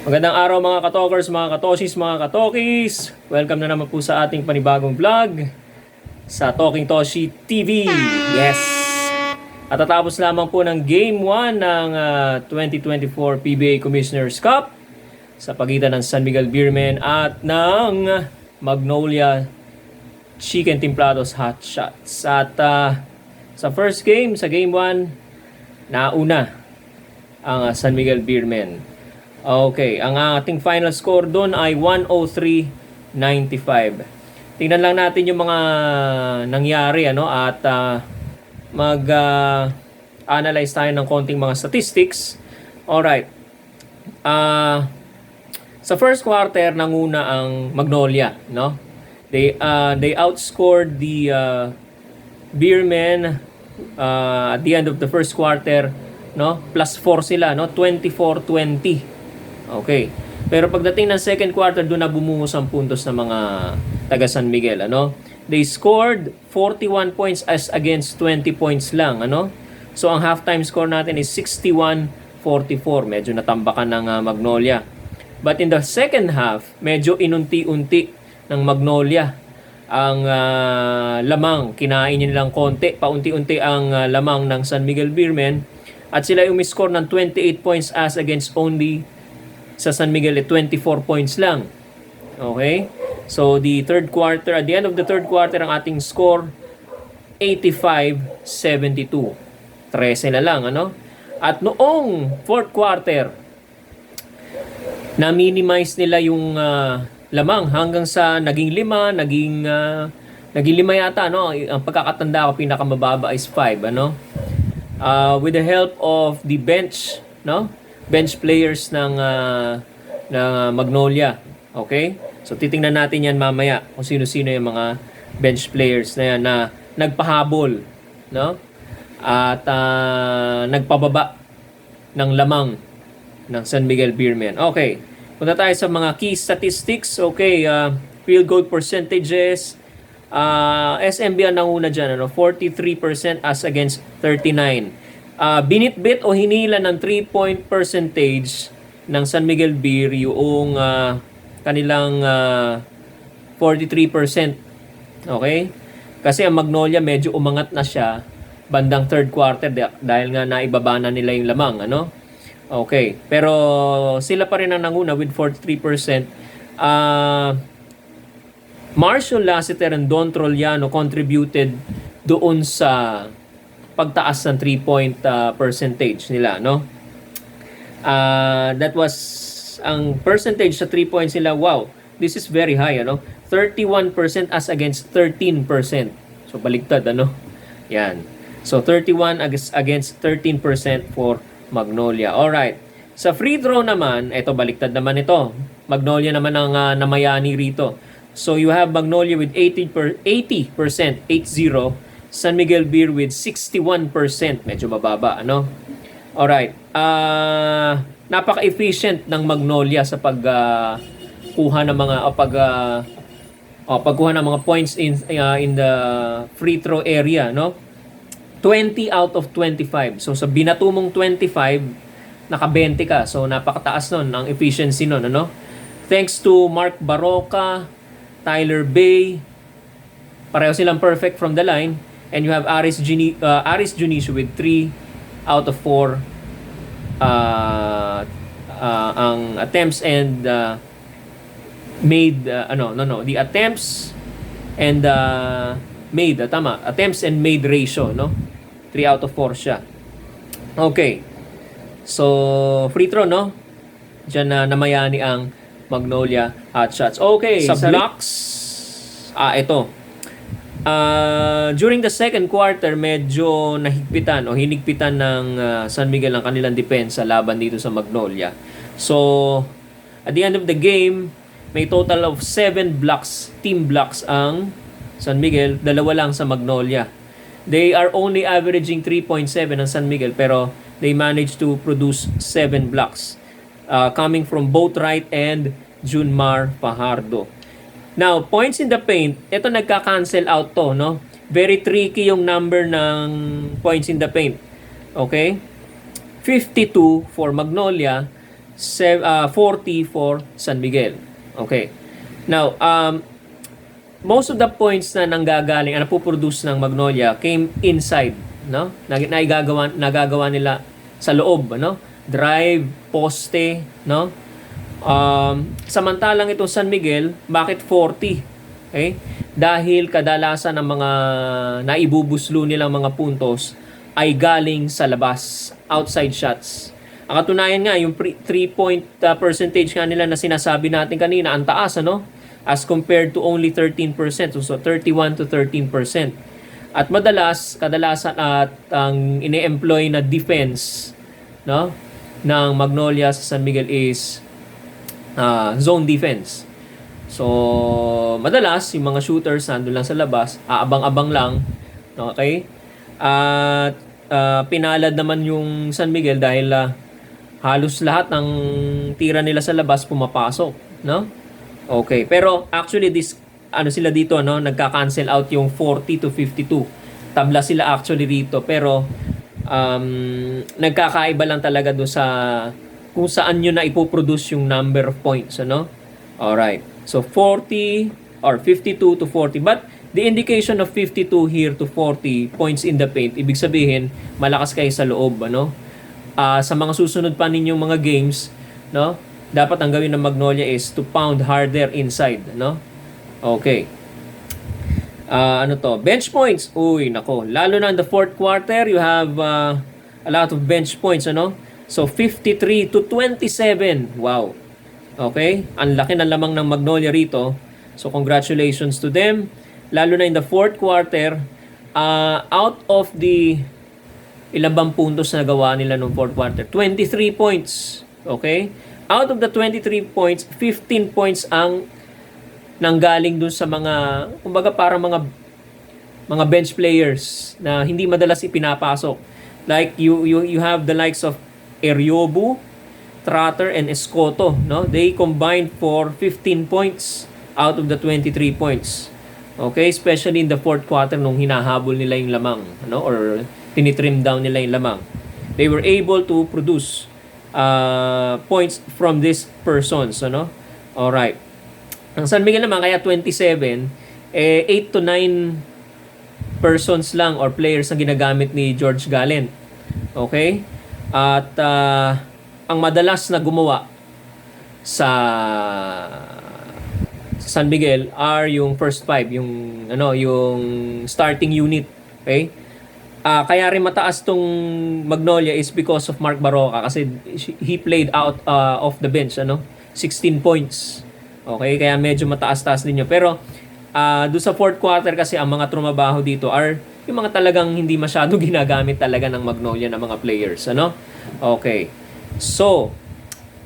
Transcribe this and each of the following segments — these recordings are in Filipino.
Magandang araw mga katokers, mga katosis, mga katokis. Welcome na naman po sa ating panibagong vlog sa Talking Toshi TV. Yes! At tatapos lamang po ng Game 1 ng ah, 2024 PBA Commissioner's Cup sa pagitan ng San Miguel Beermen at ng Magnolia Chicken Timplados Hot Shots. At ah, sa first game, sa Game 1, nauna ang ah, San Miguel Beermen. Okay, ang ating final score doon ay 103.95. Tingnan lang natin yung mga nangyari ano at ah, mag ah, analyze tayo ng konting mga statistics. All right. Ah sa first quarter nanguna ang Magnolia, no? They uh, they outscored the uh, Beermen uh, at the end of the first quarter, no? Plus 4 sila, no? 24-20. Okay. Pero pagdating ng second quarter, doon na bumungos ang puntos ng mga taga San Miguel, ano? They scored 41 points as against 20 points lang, ano? So ang halftime score natin is 61-44. Medyo natambakan ng uh, Magnolia. But in the second half, medyo inunti-unti ng Magnolia ang ah, lamang. Kinain nilang konti, paunti-unti ang ah, lamang ng San Miguel Beermen. At sila yung umiscore ng 28 points as against only sa San Miguel eh, 24 points lang. Okay? So the third quarter, at the end of the third quarter, ang ating score 85-72. 13 na lang, ano? At noong fourth quarter, na-minimize nila yung ah, lamang hanggang sa naging lima, naging ah, naging lima yata, no? Ang pagkakatanda ko pinakamababa is 5, ano? Uh, with the help of the bench, no? Bench players ng ah, ng ah, Magnolia. Okay? So titingnan natin yan mamaya kung sino-sino yung mga bench players na yan na nagpahabol, no? At ah, nagpababa ng lamang ng San Miguel Beermen. Okay. Punta tayo sa mga key statistics. Okay, uh, field goal percentages. Uh, SMB ang nanguna dyan, ano, 43% as against 39. Uh, binitbit o hinila ng 3-point percentage ng San Miguel Beer yung uh, kanilang uh, 43%. Okay? Kasi ang Magnolia medyo umangat na siya bandang third quarter dah- dahil nga naibaba na nila yung lamang, ano? Okay. Pero sila pa rin ang nanguna with 43%. Ah Marshall Lassiter and Don Troliano contributed doon sa pagtaas ng 3-point ah, percentage nila, no? Ah, that was ang percentage sa 3 points nila, wow, this is very high, ano? 31% as against 13%. So baligtad, ano? Yan. So 31 ag- against 13% for Magnolia. Alright. Sa free throw naman, eto baliktad naman ito. Magnolia naman ang ah, namayani rito. So you have Magnolia with 80 per 80%, 80. San Miguel Beer with 61%, medyo mababa, ano? Alright. Ah, napaka-efficient ng Magnolia sa pag kuha ng mga o pag ah, o, pagkuha ng mga points in ah, in the free throw area, no? 20 out of 25. So sa binato mong 25, naka-20 ka. So napakataas nun ang efficiency nun, ano? Thanks to Mark Baroka, Tyler Bay, pareho silang perfect from the line. And you have Aris, Gini, uh, Aris Junicio with 3 out of 4 uh, uh, ang attempts and uh, made uh, ano no no the attempts and uh, made uh, tama attempts and made ratio no? 3 out of 4 siya. Okay. So free throw no? Diyan na namayani ang Magnolia hot shots okay sa blocks ah ito Ah, during the second quarter, medyo nahigpitan o hinigpitan ng ah, San Miguel ang kanilang depensa laban dito sa Magnolia. So, at the end of the game, may total of 7 blocks, team blocks ang San Miguel, dalawa lang sa Magnolia. They are only averaging 3.7 ang San Miguel pero they managed to produce 7 blocks uh, coming from both Wright and Junmar Fajardo. Now, points in the paint, ito nagka-cancel out to, no? Very tricky yung number ng points in the paint. Okay? 52 for Magnolia, se- uh, 40 for San Miguel. Okay. Now, um, most of the points na nanggagaling, na napuproduce ng Magnolia came inside, no? Nag naigagawa nagagawa nila sa loob, no? Drive, poste, no? Um, samantalang itong San Miguel, bakit 40? Okay? Dahil kadalasan ng mga naibubuslo nilang mga puntos ay galing sa labas, outside shots. Ang katunayan nga, yung 3-point uh, percentage nga nila na sinasabi natin kanina, ang taas, ano? As compared to only 13%, so 31 to 13%. At madalas, kadalasan at ang ine-employ na defense, no? ng Magnolia sa San Miguel is uh, zone defense. So, madalas, yung mga shooters nandun lang sa labas, aabang-abang lang. Okay? At uh, pinalad naman yung San Miguel dahil uh, halos lahat ng tira nila sa labas pumapasok. No? Okay. Pero actually, this, ano sila dito, no? nagka-cancel out yung 40 to 52. Tabla sila actually rito. Pero, um, nagkakaiba lang talaga do sa kung saan nyo na ipoproduce yung number of points. Ano? Alright. So, 40 or 52 to 40. But, the indication of 52 here to 40 points in the paint, ibig sabihin, malakas kayo sa loob. Ano? Ah, sa mga susunod pa ninyong mga games, no? dapat ang gawin ng Magnolia is to pound harder inside. No? Okay. Ah, ano to? Bench points. Uy, nako. Lalo na in the fourth quarter, you have uh, a lot of bench points, ano? So, 53 to 27. Wow. Okay? Ang laki ng lamang ng Magnolia rito. So, congratulations to them. Lalo na in the fourth quarter, uh, out of the ilang bang puntos na gawa nila noong fourth quarter? 23 points. Okay? Out of the 23 points, 15 points ang nanggaling dun sa mga, kumbaga parang mga mga bench players na hindi madalas ipinapasok. Like you you you have the likes of Eriobu, Trotter and Escoto, no? They combined for 15 points out of the 23 points. Okay, especially in the fourth quarter nung hinahabol nila yung lamang, no? Or tinitrim down nila yung lamang. They were able to produce uh, points from these persons, ano? All right. Ang San Miguel naman, kaya 27, eh, 8 to 9 persons lang or players ang ginagamit ni George Gallen. Okay? At ah, ang madalas na gumawa sa San Miguel are yung first five, yung ano, yung starting unit. Okay? Ah, kaya rin mataas tong Magnolia is because of Mark Baroka kasi he played out uh, off the bench, ano? 16 points. Okay, kaya medyo mataas-taas din yun. Pero uh, doon sa fourth quarter kasi ang mga trumabaho dito are yung mga talagang hindi masyado ginagamit talaga ng Magnolia ng mga players, ano? Okay. So,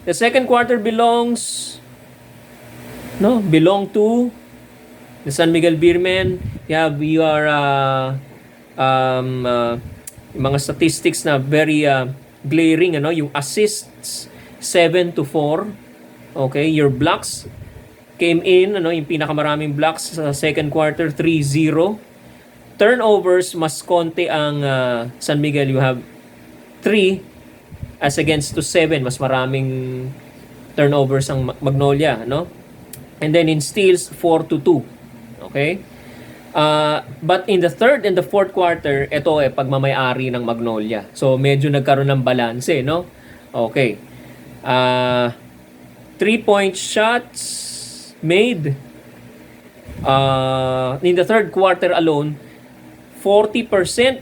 the second quarter belongs no, belong to the San Miguel Beermen. You have your uh, um, uh, mga statistics na very uh, glaring, ano? Yung assists, 7 to 4. Okay, your blocks came in, ano, yung pinakamaraming blocks sa second quarter, 3-0. Turnovers, mas konti ang uh, San Miguel. You have 3 as against to 7. Mas maraming turnovers ang Magnolia, no? And then in steals, 4 to 2. Okay? Uh, but in the third and the fourth quarter, ito eh, pagmamayari ng Magnolia. So, medyo nagkaroon ng balanse, no? Okay. Uh, three-point shots made uh, in the third quarter alone, 40%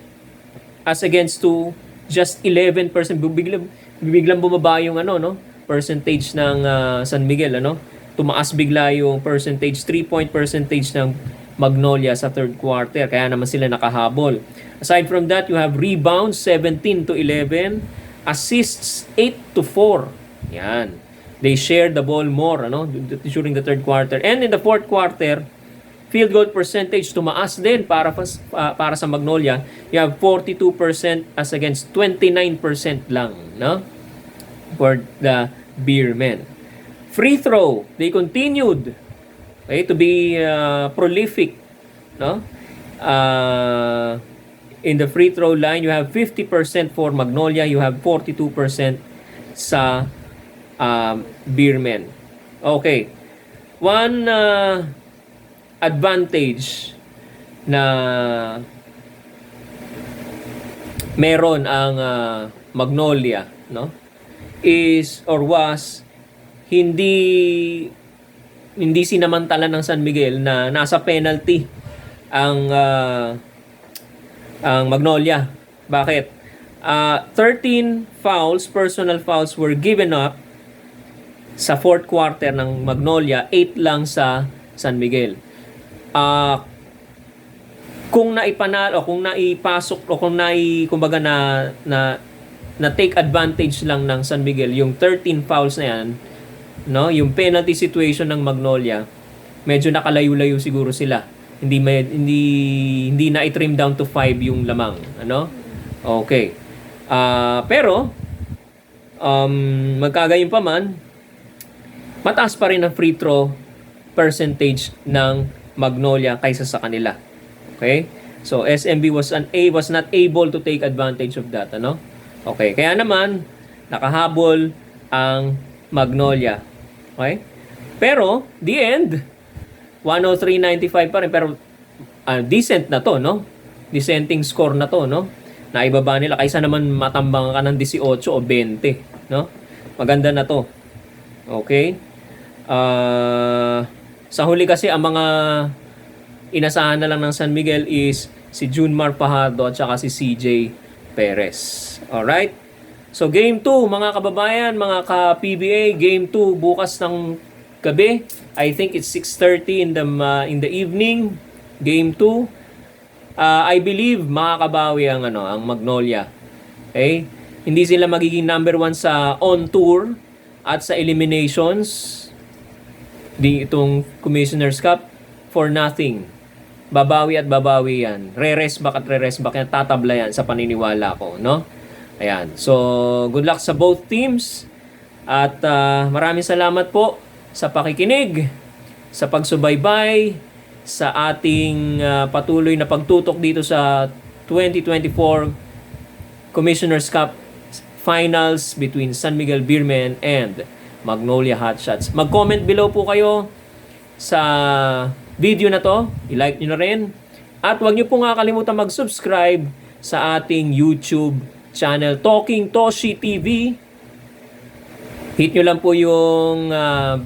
as against to just 11%. Biglang, biglang bumaba yung ano, no? percentage ng uh, San Miguel, ano? Tumaas bigla yung percentage, 3-point percentage ng Magnolia sa third quarter. Kaya naman sila nakahabol. Aside from that, you have rebounds 17 to 11, assists 8 to 4. Yan. They shared the ball more ano during the third quarter. And in the fourth quarter, field goal percentage tumaas din para uh, para sa Magnolia. You have 42% as against 29% lang, no? For the Beermen. Free throw, they continued okay, to be uh, prolific, no? Uh, in the free throw line, you have 50% for Magnolia, you have 42% sa um, beermen. Okay. One uh, advantage na meron ang uh, Magnolia, no? Is or was hindi hindi sinamantala ng San Miguel na nasa penalty ang uh, ang Magnolia. Bakit? Uh, 13 fouls, personal fouls were given up sa fourth quarter ng Magnolia, 8 lang sa San Miguel. Ah, kung naipanalo, kung naipasok o kung nai kumbaga na na na take advantage lang ng San Miguel yung 13 fouls na yan, no? Yung penalty situation ng Magnolia, medyo nakalayo-layo siguro sila. Hindi may, hindi hindi na i-trim down to 5 yung lamang, ano? Okay. Ah, pero um magkagayon pa man, mataas pa rin ang free throw percentage ng Magnolia kaysa sa kanila. Okay? So SMB was an A was not able to take advantage of that, ano? Okay, kaya naman nakahabol ang Magnolia. Okay? Pero the end 103.95 pa rin pero ah, decent na to, no? Dissenting score na to, no? Naibaba nila kaysa naman matambang ka ng 18 o 20, no? Maganda na to. Okay? Ah, sa huli kasi ang mga inasahan na lang ng San Miguel is si Junmar Fajardo at saka si CJ Perez. Alright? So game 2 mga kababayan, mga ka-PBA, game 2 bukas ng gabi. I think it's 6:30 in the uh, in the evening. Game 2. Uh, I believe makakabawi ang ano, ang Magnolia. Okay? Hindi sila magiging number 1 sa on tour at sa eliminations di itong Commissioner's Cup for nothing. Babawi at babawi yan. Re-rest back at re-rest back yan. Tatabla yan sa paniniwala ko, no? Ayan. So, good luck sa both teams. At ah, maraming salamat po sa pakikinig, sa pagsubaybay, sa ating ah, patuloy na pagtutok dito sa 2024 Commissioner's Cup Finals between San Miguel Beermen and Magnolia Hotshots. Mag-comment below po kayo sa video na to. I-like nyo na rin. At huwag nyo po nga kalimutan mag-subscribe sa ating YouTube channel Talking Toshi TV. Hit nyo lang po yung ah,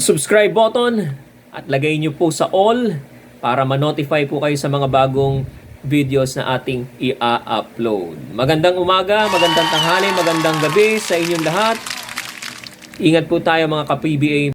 subscribe button at lagay nyo po sa all para ma-notify po kayo sa mga bagong videos na ating i-upload. Magandang umaga, magandang tanghali, magandang gabi sa inyong lahat. Ingat po tayo mga ka-PBA